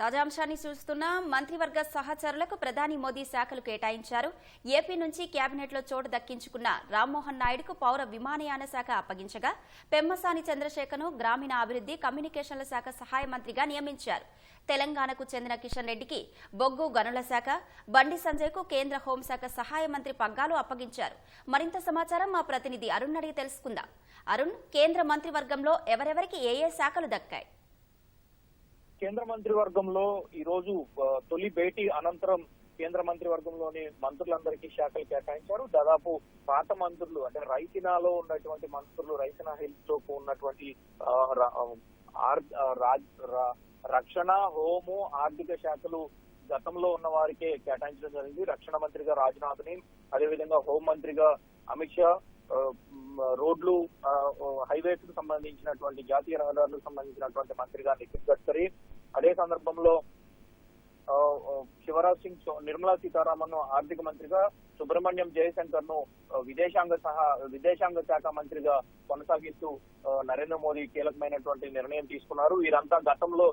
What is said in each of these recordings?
తాజా అంశాన్ని చూస్తున్న మంత్రివర్గ సహచరులకు ప్రధాని మోదీ శాఖలు కేటాయించారు. ఏపీ నుంచి కేబినెట్లో చోటు దక్కించుకున్న రామ్మోహన్ నాయుడుకు పౌర విమానయాన శాఖ అప్పగించగా పెమ్మసాని చంద్రశేఖర్ను గ్రామీణ అభివృద్ధి కమ్యూనికేషన్ల శాఖ సహాయ మంత్రిగా నియమించారు. తెలంగాణకు చెందిన కిషన్ రెడ్డికి బొగ్గు గనుల శాఖ బండి సంజయ్కు కేంద్ర హోంశాఖ సహాయ మంత్రి పగ్గాలు అప్పగించారు. మరింత సమాచారం మా ప్రతినిధి అరుణ్ అడిగి తెలుసుకుందాం. అరుణ్ కేంద్ర మంత్రివర్గంలో ఎవరెవరికి ఏ ఏ శాఖలు దక్కాయి? కేంద్ర మంత్రివర్గంలో ఈ రోజు తొలి భేటీ అనంతరం కేంద్ర మంత్రివర్గంలోని మంత్రులందరికీ శాఖలు కేటాయించారు. దాదాపు పాత మంత్రులు అంటే రైసినాలో ఉన్నటువంటి మంత్రులు రైసినా హిల్స్తో ఉన్నటువంటి ఆర్- రాజ్- రక్షణ హోము ఆర్థిక శాఖలు గతంలో ఉన్న వారికే కేటాయించడం జరిగింది. రక్షణ మంత్రిగా రాజ్నాథ్ని అదేవిధంగా హోం మంత్రిగా అమిత్ షా రోడ్లు హైవేస్కు సంబంధించినటువంటి జాతీయ రహదారులకు సంబంధించినటువంటి మంత్రిగా నితిన్ గడ్కరీ అదే సందర్భంలో శివరాజ్ సింగ్ నిర్మలా సీతారామన్ ఆర్థిక మంత్రిగా సుబ్రహ్మణ్యం జయశంకర్ను విదేశాంగ సహా విదేశాంగ శాఖ మంత్రిగా కొనసాగిస్తూ నరేంద్ర మోదీ కీలకమైనటువంటి నిర్ణయం తీసుకున్నారు. వీరంతా గతంలో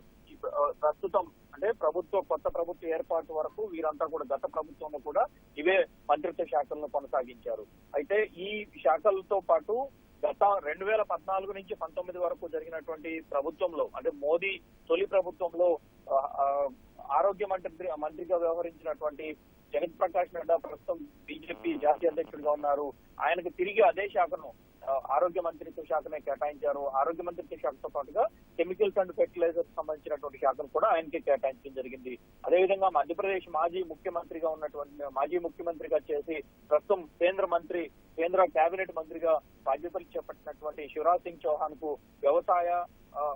ప్రస్తుతం అంటే ప్రభుత్వ కొత్త ప్రభుత్వ ఏర్పాటు వరకు వీరంతా కూడా గత ప్రభుత్వంలో కూడా ఇవే మంత్రిత్వ శాఖలను కొనసాగించారు. అయితే ఈ శాఖలతో పాటు గత రెండు వేల పద్నాలుగు నుంచి పంతొమ్మిది వరకు జరిగినటువంటి ప్రభుత్వంలో అంటే మోదీ తొలి ప్రభుత్వంలో ఆరోగ్య మంత్రి మంత్రిగా వ్యవహరించినటువంటి జగత్ ప్రకాష్ నడ్డా ప్రస్తుతం బీజేపీ జాతీయ అధ్యక్షుడిగా ఉన్నారు. ఆయనకు తిరిగి అదే శాఖను ఆరోగ్య మంత్రిత్వ శాఖనే కేటాయించారు. ఆరోగ్య మంత్రిత్వ శాఖతో పాటుగా కెమికల్స్ అండ్ ఫెర్టిలైజర్స్ సంబంధించినటువంటి శాఖను కూడా ఆయనకి కేటాయించడం జరిగింది. అదేవిధంగా మధ్యప్రదేశ్ మాజీ ముఖ్యమంత్రిగా ఉన్నటువంటి మాజీ ముఖ్యమంత్రిగా చేసి ప్రస్తుతం కేంద్ర మంత్రి కేంద్ర కేబినెట్ మంత్రిగా బాధ్యతలు చేపట్టినటువంటి శివరాజ్ సింగ్ చౌహాన్కు వ్యవసాయ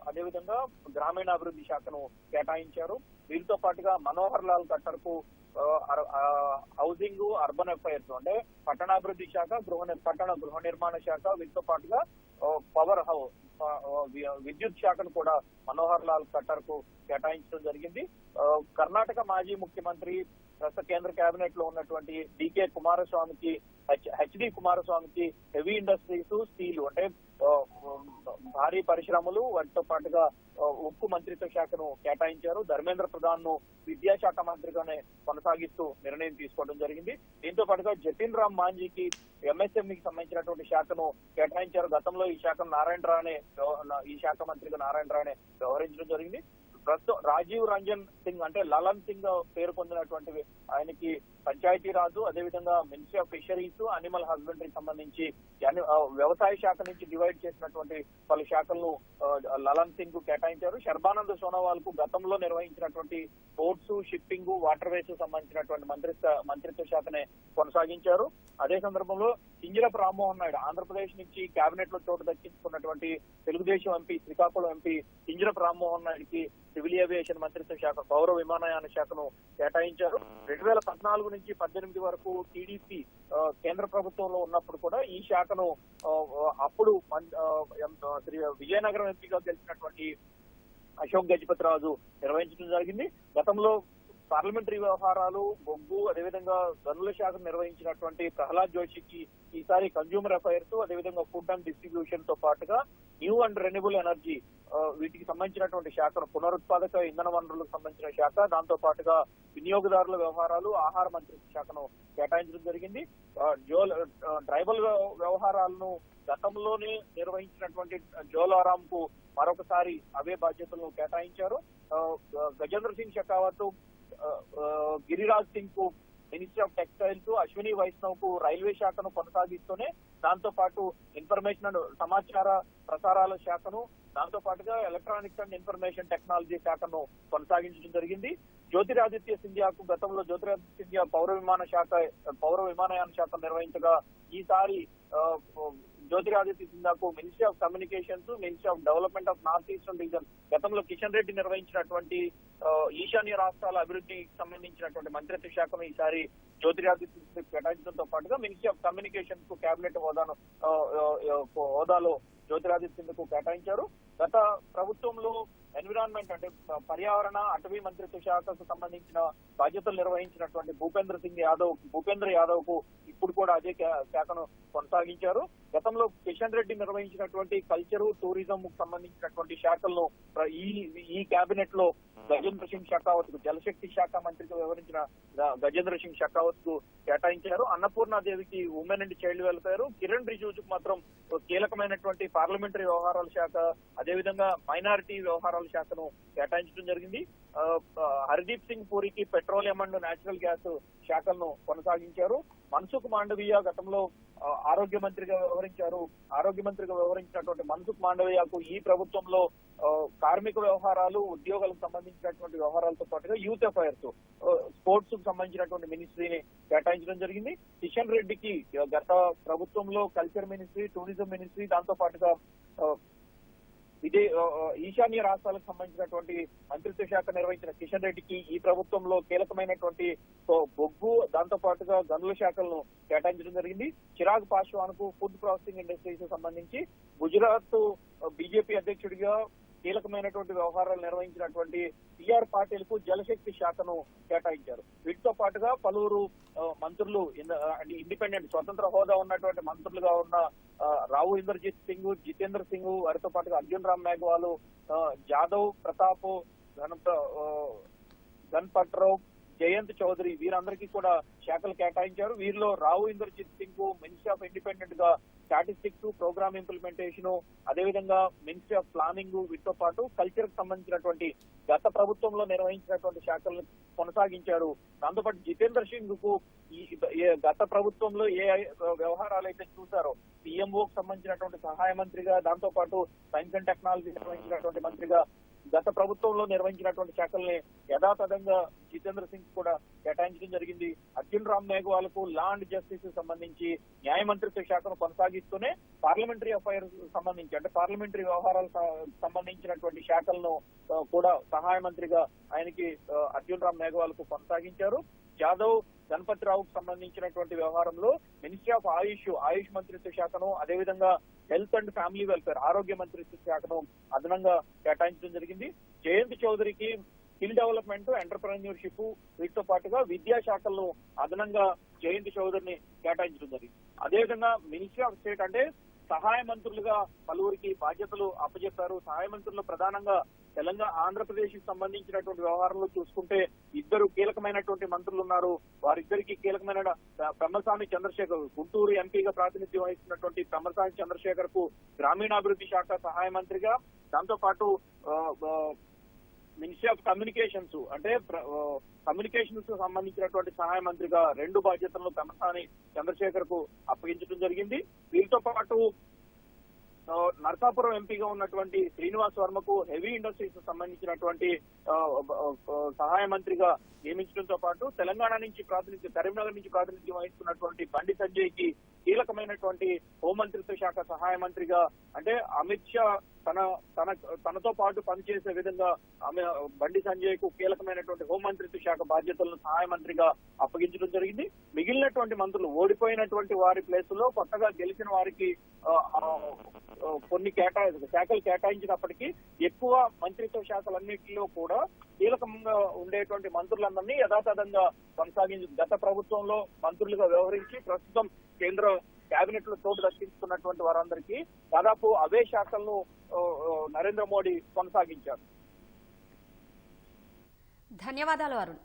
అదేవిధంగా గ్రామీణాభివృద్ధి శాఖను కేటాయించారు. వీరితో పాటుగా మనోహర్ లాల్ ఖట్టర్కు హౌసింగ్ అర్బన్ అఫైర్స్ అంటే పట్టణాభివృద్ధి శాఖ గృహ నిర్- పట్టణ గృహ నిర్మాణ శాఖ వీటితో పాటుగా పవర్ హౌస్ విద్యుత్ శాఖను కూడా మనోహర్ లాల్ ఖట్టర్కు కేటాయించడం జరిగింది. కర్ణాటక మాజీ ముఖ్యమంత్రి ప్రస్తుత కేంద్ర కేబినెట్లో ఉన్నటువంటి డికే కుమారస్వామికి హెచ్డి కుమారస్వామికి హెవీ ఇండస్ట్రీస్ స్టీల్ అంటే భారీ పరిశ్రమలు వాటితో పాటుగా ఉక్కు మంత్రిత్వ శాఖను కేటాయించారు. ధర్మేంద్ర ప్రధాన్ను విద్యాశాఖ మంత్రిగానే కొనసాగిస్తూ నిర్ణయం తీసుకోవడం జరిగింది. దీంతో పాటుగా జతిన్ రామ్ మాంజీకి ఎంఎస్ఎంఈకి సంబంధించినటువంటి శాఖను కేటాయించారు. గతంలో ఈ శాఖను నారాయణ రాణే ఈ శాఖ మంత్రిగా నారాయణ రాణే వ్యవహరించడం జరిగింది. ప్రస్తుతం రాజీవ్ రంజన్ సింగ్ అంటే లలన్ సింగ్ పేరు పొందినటువంటి ఆయనకి పంచాయతీ రాజు అదేవిధంగా ministry of fisheries animal husbandry సంబంధించి వ్యవసాయ శాఖ నుంచి డివైడ్ చేసినటువంటి పలు శాఖలను లలన్ సింగ్కు కేటాయించారు. శర్బానంద్ సోనోవాల్కు గతంలో నిర్వహించినటువంటి పోర్ట్స్ షిప్పింగ్ వాటర్ వేస్ సంబంధించినటువంటి మంత్రిత్వ మంత్రిత్వ శాఖనే కొనసాగించారు. అదే సందర్భంలో కింజరపు రామ్మోహన్ నాయుడు ఆంధ్రప్రదేశ్ నుంచి కేబినెట్లో చోటు దక్కించుకున్నటువంటి తెలుగుదేశం ఎంపీ శ్రీకాకుళం ఎంపీ కింజరపు రామ్మోహన్ నాయుడుకి సివిల్ ఏవియేషన్ మంత్రిత్వ శాఖ పౌర విమానయాన శాఖను కేటాయించారు. రెండు వేల పద్నాలుగు నుంచి పద్దెనిమిది వరకు టీడీపీ కేంద్ర ప్రభుత్వంలో ఉన్నప్పుడు కూడా ఈ శాఖను అప్పుడు శ్రీ విజయనగరం ఎంపీగా గెలిచినటువంటి అశోక్ గజపతి రాజు నిర్వహించడం జరిగింది. గతంలో పార్లమెంటరీ వ్యవహారాలు బొగ్గు అదేవిధంగా గనుల శాఖ నిర్వహించినటువంటి ప్రహ్లాద్ జోషికి ఈసారి కన్జ్యూమర్ అఫైర్స్ అదేవిధంగా ఫుడ్ అండ్ డిస్ట్రిబ్యూషన్తో పాటుగా న్యూ అండ్ రెన్యూబుల్ ఎనర్జీ వీటికి సంబంధించినటువంటి శాఖను పునరుత్పాదక ఇంధన వనరులకు సంబంధించిన శాఖ దాంతో పాటుగా వినియోగదారుల వ్యవహారాలు ఆహార మంత్రిత్వ శాఖను కేటాయించడం జరిగింది. జోల్ ట్రైబల్ వ్యవహారాలను గతంలోనే నిర్వహించినటువంటి జోలారాం కు మరొకసారి అవే బాధ్యతలను కేటాయించారు. గజేంద్ర సింగ్ షెకావత్ గిరిరాజ్ సింగ్కు మినిస్ట్రీ ఆఫ్ టెక్స్టైల్స్ అశ్విని వైష్ణవ్కు రైల్వే శాఖను కొనసాగిస్తూనే దాంతో పాటు ఇన్ఫర్మేషన్ అండ్ సమాచార ప్రసారాల శాఖను దాంతో పాటుగా ఎలక్ట్రానిక్స్ అండ్ ఇన్ఫర్మేషన్ టెక్నాలజీ శాఖను కొనసాగించడం జరిగింది. జ్యోతిరాదిత్య సింధ్యాకు గతంలో జ్యోతిరాదిత్య సింధ్యా పౌర విమాన శాఖ పౌర విమానయాన శాఖ నిర్వహించగా ఈసారి ఆ, Jyotiraditya సింధియాకు ministry of communications ministry of development of north eastern region గతంలో కిషన్ రెడ్డి నిర్వహించినటువంటి ఈశాన్య రాష్ట్రాల అభివృద్ధికి సంబంధించినటువంటి మంత్రిత్వ శాఖను ఈసారి జ్యోతిరాదిత్య కేటాయించడంతో పాటుగా మినిస్ట్రీ ఆఫ్ కమ్యూనికేషన్స్కు కేబినెట్ హోదాను హోదాలో జ్యోతిరాదిత్య సింధుకు కేటాయించారు. గత ప్రభుత్వంలో ఎన్విరాన్మెంట్ అంటే పర్యావరణ అటవీ మంత్రిత్వ శాఖకు సంబంధించిన బాధ్యతలు నిర్వహించినటువంటి భూపేంద్ర సింగ్ యాదవ్ భూపేంద్ర యాదవ్కు ఇప్పుడు కూడా అదే శాఖను కొనసాగించారు. గతంలో కిషన్ రెడ్డి నిర్వహించినటువంటి కల్చరు టూరిజం కు సంబంధించినటువంటి శాఖలను ఈ ఈ కేబినెట్లో గజేంద్ర సింగ్ షెకావత్కు జలశక్తి శాఖ మంత్రికి వివరించిన గజేంద్ర సింగ్ షెకావత్కు కేటాయించారు. అన్నపూర్ణాదేవికి women and child welfare. Kiren రిజిజుకు మాత్రం కీలకమైనటువంటి పార్లమెంటరీ వ్యవహారాల శాఖ అదేవిధంగా మైనారిటీ వ్యవహారాల శాఖను కేటాయించడం జరిగింది. హర్దీప్ సింగ్ పూరికి పెట్రోలియం అండ్ నేచురల్ గ్యాస్ శాఖలను కొనసాగించారు. మన్సుఖ్ మాండవీయ గతంలో ఆరోగ్య మంత్రిగా వ్యవహరించారు. ఆరోగ్య మంత్రిగా వ్యవహరించినటువంటి మన్సుఖ్ మాండవీయకు ఈ ప్రభుత్వంలో కార్మిక వ్యవహారాలు ఉద్యోగాలకు సంబంధించినటువంటి వ్యవహారాలతో పాటుగా యూత్ అఫైర్స్ స్పోర్ట్స్కు సంబంధించినటువంటి మినిస్ట్రీని కేటాయించడం జరిగింది. కిషన్ రెడ్డికి గత ప్రభుత్వంలో కల్చర్ మినిస్ట్రీ టూరిజం మినిస్ట్రీ దాంతో పాటుగా ఆ, ఇదే ఈశాన్య రాష్ట్రాలకు సంబంధించినటువంటి మంత్రిత్వ శాఖ నిర్వహించిన కిషన్ రెడ్డికి ఈ ప్రభుత్వంలో కీలకమైనటువంటి బొగ్గు దాంతో పాటుగా గనుల శాఖలను కేటాయించడం జరిగింది. చిరాగ్ పాశ్వాన్కు ఫుడ్ ప్రాసెసింగ్ ఇండస్ట్రీస్ సంబంధించి గుజరాత్ బీజేపీ అధ్యక్షుడిగా కీలకమైనటువంటి వ్యవహారాలు నిర్వహించినటువంటి టిఆర్ పాటిల్కు జలశక్తి శాఖను కేటాయించారు. వీటితో పాటుగా పలువురు మంత్రులు ఇన్- ఇండిపెండెంట్ స్వతంత్ర హోదా ఉన్నటువంటి మంత్రులుగా ఉన్న రావు ఇంద్రజిత్ సింగ్ జితేంద్ర సింగ్ వారితో పాటుగా అర్జున్ రామ్ మేఘ్వాల్ జాదవ్ ప్రతాప్ ఘనత ఆ, రావు జయంత్ చౌదరి వీరందరికీ కూడా శాఖలు కేటాయించారు. వీరిలో రావు ఇంద్రజిత్ సింగ్ మినిస్ట్రీ ఆఫ్ ఇండిపెండెంట్గా స్టాటిస్టిక్స్ ప్రోగ్రామ్ ఇంప్లిమెంటేషన్ అదేవిధంగా మినిస్ట్రీ ఆఫ్ ప్లానింగ్ వీటితో పాటు కల్చర్కు సంబంధించినటువంటి గత ప్రభుత్వంలో నిర్వహించినటువంటి శాఖలను కొనసాగించారు. దాంతోపాటు జితేంద్ర సింగ్కు ఈ గత ప్రభుత్వంలో ఏ వ్యవహారాలు అయితే చూసారో పిఎంఓ కు సంబంధించినటువంటి సహాయ మంత్రిగా దాంతో పాటు సైన్స్ అండ్ టెక్నాలజీ నిర్వహించినటువంటి మంత్రిగా గత ప్రభుత్వంలో నిర్వహించినటువంటి శాఖల్ని యథాతథంగా జితేంద్ర సింగ్ కూడా కేటాయించడం జరిగింది. అర్జున్ రామ్ మేఘవాలకు లా అండ్ జస్టిస్ సంబంధించి న్యాయ మంత్రిత్వ శాఖను కొనసాగిస్తూనే పార్లమెంటరీ అఫైర్స్ సంబంధించి అంటే పార్లమెంటరీ వ్యవహారాలకు సంబంధించినటువంటి శాఖలను కూడా సహాయ మంత్రిగా ఆయనకి అర్జున్ రామ్ మేఘ్వాల్కు కొనసాగించారు. జాదవ్ గణపతి రావుకు సంబంధించినటువంటి వ్యవహారంలో మినిస్ట్రీ ఆఫ్ ఆయుష్ ఆయుష్ మంత్రిత్వ శాఖను అదేవిధంగా హెల్త్ అండ్ ఫ్యామిలీ వెల్ఫేర్ ఆరోగ్య మంత్రిత్వ శాఖను అదనంగా కేటాయించడం జరిగింది. జయంత్ చౌదరికి స్కిల్ డెవలప్మెంట్ ఎంటర్ప్రెన్యూర్షిప్ వీటితో పాటుగా విద్యా శాఖల్లో అదనంగా జయంత్ చౌదరిని కేటాయించడం జరిగింది. అదేవిధంగా మినిస్ట్రీ ఆఫ్ స్టేట్ అంటే సహాయ మంత్రులుగా పలువురికి బాధ్యతలు అప్పచెప్పారు సహాయ మంత్రులు ప్రధానంగా తెలంగాణ ఆంధ్రప్రదేశ్కి సంబంధించినటువంటి వ్యవహారంలో చూసుకుంటే ఇద్దరు కీలకమైనటువంటి మంత్రులు ఉన్నారు. వారిద్దరికి కీలకమైన బ్రహ్మస్వామి చంద్రశేఖర్ గుంటూరు ఎంపీగా ప్రాతినిధ్యం వహిస్తున్నటువంటి బ్రహ్మస్వామి చంద్రశేఖర్కు గ్రామీణాభివృద్ధి శాఖ సహాయ మంత్రిగా దాంతో పాటు మినిస్ట్రీ ఆఫ్ కమ్యూనికేషన్స్ అంటే కమ్యూనికేషన్స్ సంబంధించినటువంటి సహాయ మంత్రిగా రెండు బాధ్యతలను పెమ్మసాని చంద్రశేఖర్కు అప్పగించడం జరిగింది. వీరితో పాటు నర్సాపురం ఎంపీగా ఉన్నటువంటి శ్రీనివాస్ వర్మకు హెవీ ఇండస్ట్రీస్ సంబంధించినటువంటి సహాయ మంత్రిగా నియమించడంతో పాటు తెలంగాణ నుంచి ప్రాతినిధ్యం కరీంనగర్ నుంచి ప్రాతినిధ్యం వహిస్తున్నటువంటి బండి సంజయ్కి కీలకమైనటువంటి హోంమంత్రిత్వ శాఖ సహాయ మంత్రిగా అంటే అమిత్ షా తన తన తనతో పాటు పనిచేసే విధంగా ఆమె బండి సంజయ్కు కీలకమైనటువంటి హోంమంత్రిత్వ శాఖ బాధ్యతలను సహాయ మంత్రిగా అప్పగించడం జరిగింది. మిగిలినటువంటి మంత్రులు ఓడిపోయినటువంటి వారి ప్లేస్లో కొత్తగా గెలిచిన వారికి కొన్ని కేటాయి శాఖలు కేటాయించినప్పటికీ ఎక్కువ మంత్రిత్వ శాఖలన్నింటిలో కూడా కీలకంగా ఉండేటువంటి మంత్రులందరినీ యథాతథంగా కొనసాగించి గత ప్రభుత్వంలో మంత్రులుగా వ్యవహరించి ప్రస్తుతం కేంద్ర కేబినెట్లో చోటు దక్కించుకున్నటువంటి వారందరికీ దాదాపు అవే శాఖలను నరేంద్ర మోడీ కొనసాగించారు. ధన్యవాదాలు అరుణ్.